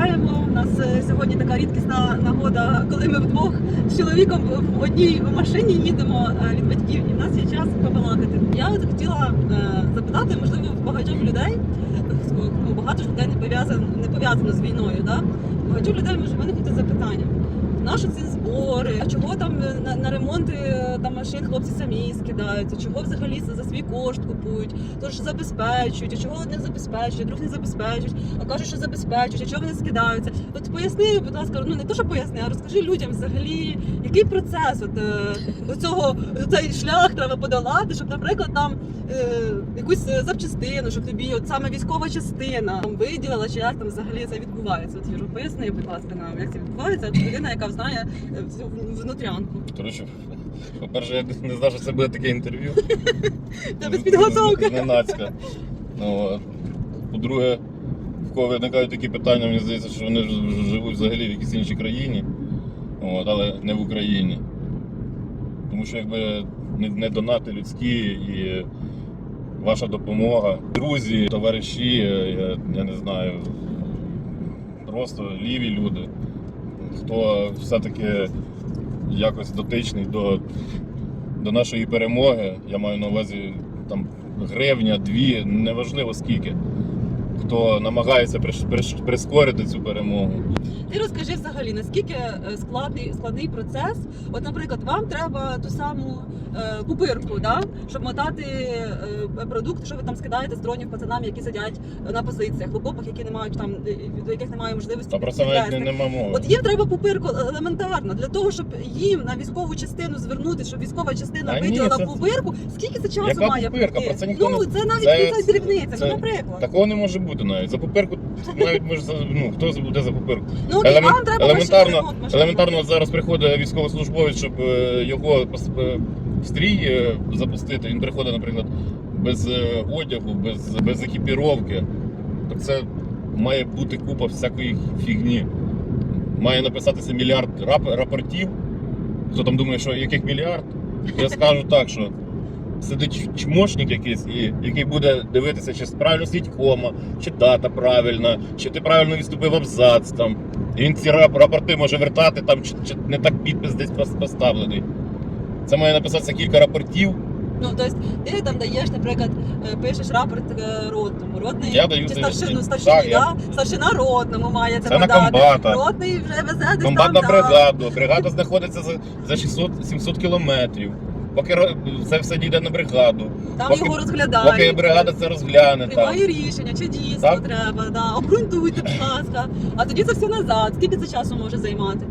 вітаємо. У нас е, сьогодні така рідкісна нагода, коли ми вдвох з чоловіком в одній машині їдемо е, від батьків, і в нас є час побалакати. Я от хотіла е, запитати, можливо, багатьох людей, ну, багато ж людей не пов'язано не пов'язано з війною. Да? Багатьох людей може виникнути запитання. Нащо ці збори? А чого там е, на, на ремонти е, там машин хлопці самі скидаються? Чого взагалі за свій кошт купують? Тож забезпечують, а чого не забезпечують, друг не забезпечують, а кажуть, що забезпечують, а чого вони скидаються? От поясни, будь ласка, ну не то, що поясни, а розкажи людям взагалі, який процес от е, цього цей шлях треба подолати, щоб, наприклад, там е, якусь запчастину, щоб тобі от саме військова частина там виділила, чи як там взагалі це відбувається. От Юро, поясни, будь ласка, нам, як це відбувається. От людина, яка знає е, всю внутрянку. Коротше, по-перше, я не знав, що це буде таке інтерв'ю. Та без підготовки. Зненацька. Ну, по-друге, в кого виникають такі питання, мені здається, що вони живуть взагалі в якійсь іншій країні, от, але не в Україні. Тому що якби не, не донати людські і ваша допомога, друзі, товариші, я, я не знаю, просто ліві люди, хто все-таки якось дотичний до, до нашої перемоги, я маю на увазі там гривня, дві, неважливо скільки. Хто намагається прискорити цю перемогу. Ти розкажи взагалі, наскільки е, складний, складний процес. От, наприклад, вам треба ту саму е, пупирку, да? щоб мотати е, продукт, що ви там скидаєте з дронів пацанам, які сидять на позиціях, окопах, які не мають там, е, до яких немає можливості Та про це навіть не, нема мови. От їм треба пупирку елементарно для того, щоб їм на військову частину звернути, щоб військова частина Та ні, виділила це- пупирку. Скільки це часу Яка має пройти? Про це ніхто ну не- це навіть це- дрібниця. це- Ну, наприклад. Такого не може бути навіть. За паперку навіть може за- ну хто буде за паперку. Ну елемент- вам треба елементарно- ремонт. Елементарно зараз приходить військовослужбовець, щоб е, його пос- е, в стрій е, запустити. Він приходить, наприклад, без е, одягу, без, без екіпіровки. Так це має бути купа всякої фігні. Має написатися мільярд рап- рапортів. Хто там думає, що яких мільярд? Я скажу так, що сидить чмошник якийсь, і, який буде дивитися, чи правильно стоїть кома, чи дата правильна, чи ти правильно відступив абзац там. І він ці рапорти може вертати, там, чи, чи не так підпис десь поставлений. Це має написатися кілька рапортів. Ну, тобто ти там даєш, наприклад, е, пишеш рапорт е, ротному. Ротний Я даю чи старшину, так, старшині, я- старшина ротному має це, Це на подати. комбата. Ротний вже везе десь Комбатна там. да. бригаду. Бригада знаходиться за, за 600-700 кілометрів. Поки це все дійде на бригаду. Там поки- його розглядають. Поки бригада це розгляне. Приймає рішення, чи дійсно Так. треба, да. обґрунтуйте, будь ласка. А тоді це все назад. Скільки це часу може займати?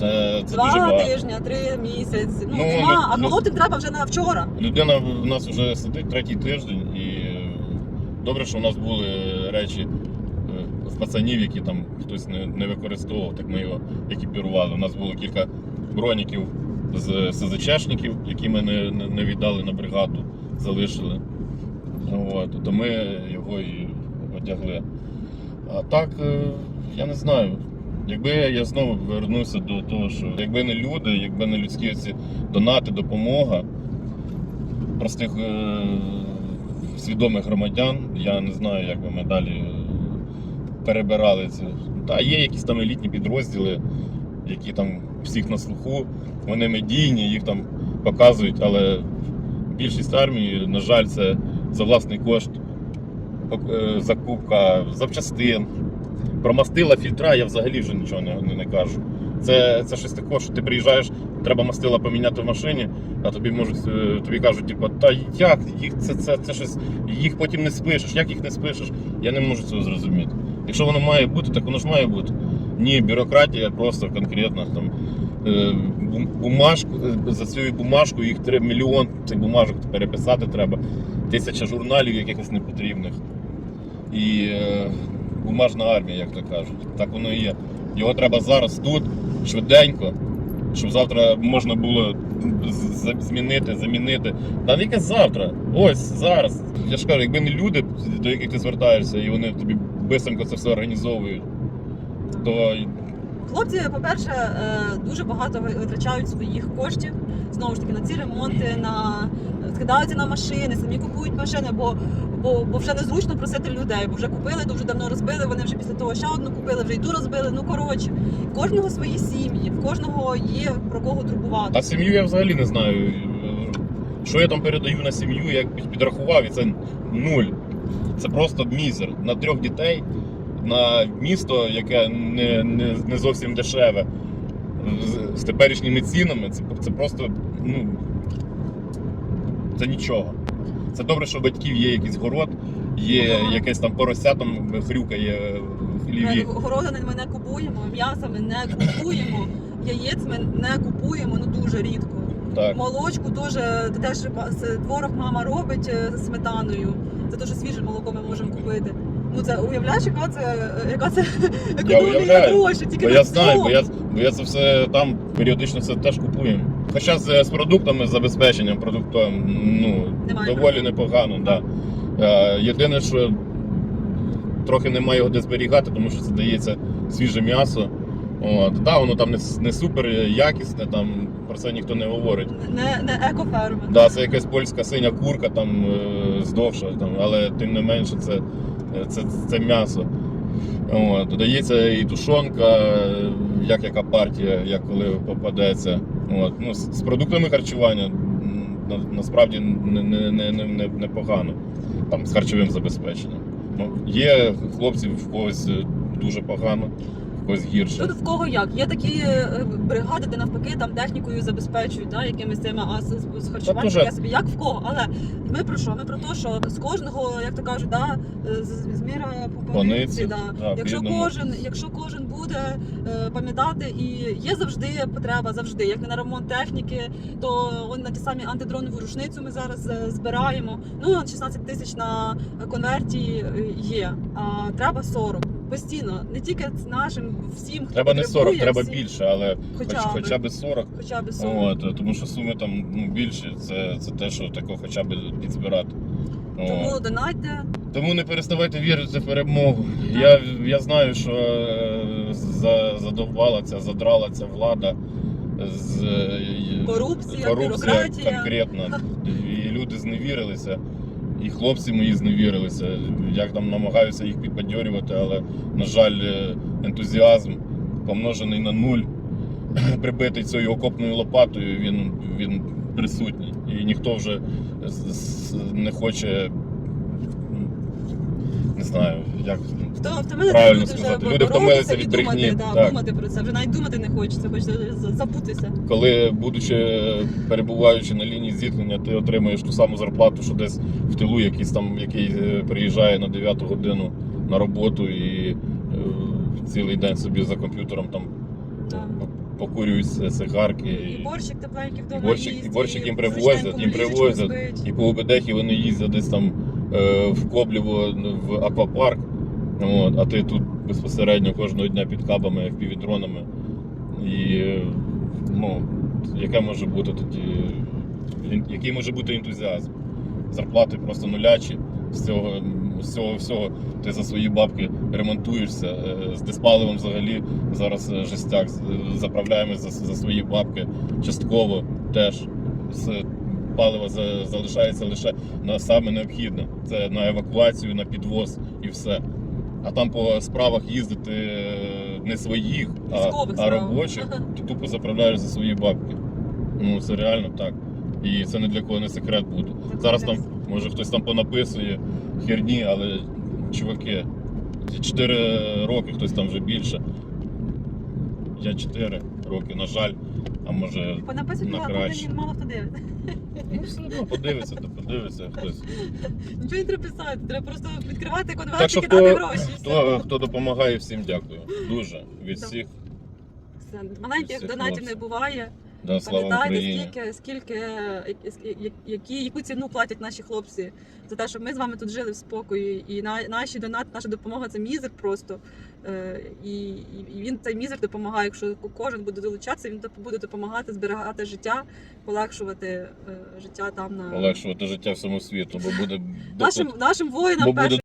Це, це дуже Два багато. тижня, три місяці. Ну, Ну, нема, а ну, колоти треба вже на вчора. Людина в нас вже сидить третій тиждень, і добре, що у нас були речі е, пацанів, які там хтось не, не використовував, так ми його екіпірували. У нас було кілька броніків з СЗЧшників, які ми не, не, віддали на бригаду, залишили. От, то ми його і одягли. А так, е, я не знаю. Якби я знову вернувся до того, що якби не люди, якби не людські ці донати, допомога простих е, свідомих громадян, я не знаю, як би ми далі перебирали це. Та є якісь там елітні підрозділи, які там всіх на слуху, вони медійні, їх там показують, але більшість армії, на жаль, це за власний кошт е, закупка запчастин. Про мастила фільтра я взагалі вже нічого не, не, не кажу. Це, це щось таке, що ти приїжджаєш, треба мастила поміняти в машині, а тобі можуть е, тобі кажуть, типу, та як їх це, це, це щось, їх потім не спишеш, як їх не спишеш? Я не можу цього зрозуміти. Якщо воно має бути, так воно ж має бути. Ні, бюрократія просто конкретно там бумажку е, за цю бумажку їх треба мільйон цих бумажок переписати треба, тисяча журналів якихось непотрібних. І е, бумажна армія, як то кажуть. Так воно і є. Його треба зараз тут, швиденько, щоб завтра можна було змінити, замінити. Та яке завтра. Ось зараз. Я ж кажу, якби не люди, до яких ти звертаєшся, і вони тобі бисенько це все організовують, то Хлопці, по-перше, е, дуже багато витрачають своїх коштів знову ж таки на ці ремонти, на скидаються на машини, самі купують машини, бо бо, бо вже незручно просити людей, бо вже купили, дуже давно розбили. Вони вже після того ще одну купили, вже й ту розбили. Ну коротше, в кожного свої сім'ї, в кожного є про кого турбувати. А сім'ю я взагалі не знаю. Що я там передаю на сім'ю, я підрахував, і це нуль. Це просто мізер. На трьох дітей, на місто, яке не, не, не зовсім дешеве, з, з теперішніми цінами, це, це просто ну, це нічого. Це добре, що у батьків є якийсь город, є Ага. якесь там порося, там хрюкає в хліві. Городини ми не купуємо, м'яса ми не купуємо, яєць ми не купуємо, ну дуже рідко. Так. Молочку теж теж творог мама робить е, сметаною. Це дуже свіже молоко ми можемо купити. Ну це уявляєш, яка це яка це економія гроші, тільки Бо на я знаю, бо я, бо я це все там періодично це теж купуємо. Хоча з, з продуктами, з забезпеченням продуктом ну, Немає доволі проблем. непогано, да. Е, єдине, що трохи немає його де зберігати, тому що це дається свіже м'ясо. От, да, воно там не, не супер якісне, там про це ніхто не говорить. Не, не екоферми. Да, це якась польська синя курка, там е, здовша, там, але тим не менше це, це, це м'ясо. От, додається і тушонка, е, як яка партія, як коли попадеться. От, ну, з, з продуктами харчування на, насправді не, не, не, не, не, непогано. Там, з харчовим забезпеченням. Ну, є хлопці в когось е, дуже погано, когось гірше. Тут в кого як? Є такі е, бригади, де навпаки там технікою забезпечують, да, якимись цими, а з, харчуванням я собі як в кого. Але ми про що? Ми про те, що з кожного, як то кажуть, да, з, з міра по пониці, да. да, якщо бідному. кожен, якщо кожен буде е, пам'ятати, і є завжди потреба, завжди, як не на ремонт техніки, то он на ті самі антидронову рушницю ми зараз е, збираємо. Ну 16 тисяч на конверті є, а треба 40. Постійно, не тільки нашим, всім, хто Треба не 40, потребує, треба всім. більше, але Хоча, хоч, б, хоча б 40. хоча б 40. От, тому що суми там ну, більші, це, це те, що тако хоча б підзбирати. Тому От. донайте. Тому не переставайте вірити в перемогу. Я, я знаю, що е, за, задовбала ця, задрала ця влада з е, Корупція, корупція бюрократія. конкретно. І люди зневірилися, і хлопці мої зневірилися. Як там намагаюся їх підбадьорювати, але, на жаль, е, ентузіазм помножений на нуль, прибитий цією окопною лопатою, він, він присутній. І ніхто вже не хоче. Не знаю, як Хто втомилися Правильно люди сказати. вже Люди втомилися і від думати, да, так. думати про це. Вже навіть думати не хочеться, хочеться забутися. коли, будучи перебуваючи на лінії зіткнення, ти отримуєш ту саму зарплату, що десь в тилу, якийсь там, який е, приїжджає на 9 годину на роботу і е, цілий день собі за комп'ютером там Так. покурюють с- цигарки. І І, борщик тепленький вдома борщик- і борщик їм привозять, їм привозять. і по ОБДХі вони їздять десь там в Коблєво в аквапарк. От, а ти тут безпосередньо кожного дня під кабами, впівдронами. І е, ну, яке може бути тоді, який може бути ентузіазм? Зарплати просто нулячі. З цього, з цього всього ти за свої бабки ремонтуєшся. Е, З диспаливом взагалі зараз е, жестяк. Заправляємось за, за свої бабки частково теж. З палива залишається лише на саме необхідне. Це на евакуацію, на підвоз і все. А там по справах їздити е, не своїх, а, а робочих, ти тупо заправляєш за свої бабки. Ну це реально так. І це не для кого не секрет буде. Зараз там, може хтось там понаписує херні, але чуваки, 4 роки, хтось там вже більше. Я 4 роки, на жаль, а може. Понаписують на краще. мало хто дивиться. Ну, все одно подивиться, то подивиться хтось. Нічого не треба писати, треба просто відкривати Так і кидати хто, гроші. все. хто, хто допомагає, всім дякую. Дуже від всіх. Все. Маленьких Всіх донатів не хлопців. буває. Да, слава Україні. скільки, скільки, які, які, яку ціну платять наші хлопці за те, щоб ми з вами тут жили в спокої. І на, наші донати, наша допомога це мізер просто. Е, і, і, він цей мізер допомагає. Якщо кожен буде долучатися, він буде допомагати зберігати життя, полегшувати е, життя там на Полегшувати життя всьому світу, бо буде нашим, нашим воїнам бо буде.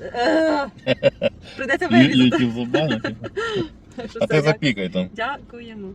Е, вирізати. А ти запікай там. Дякуємо.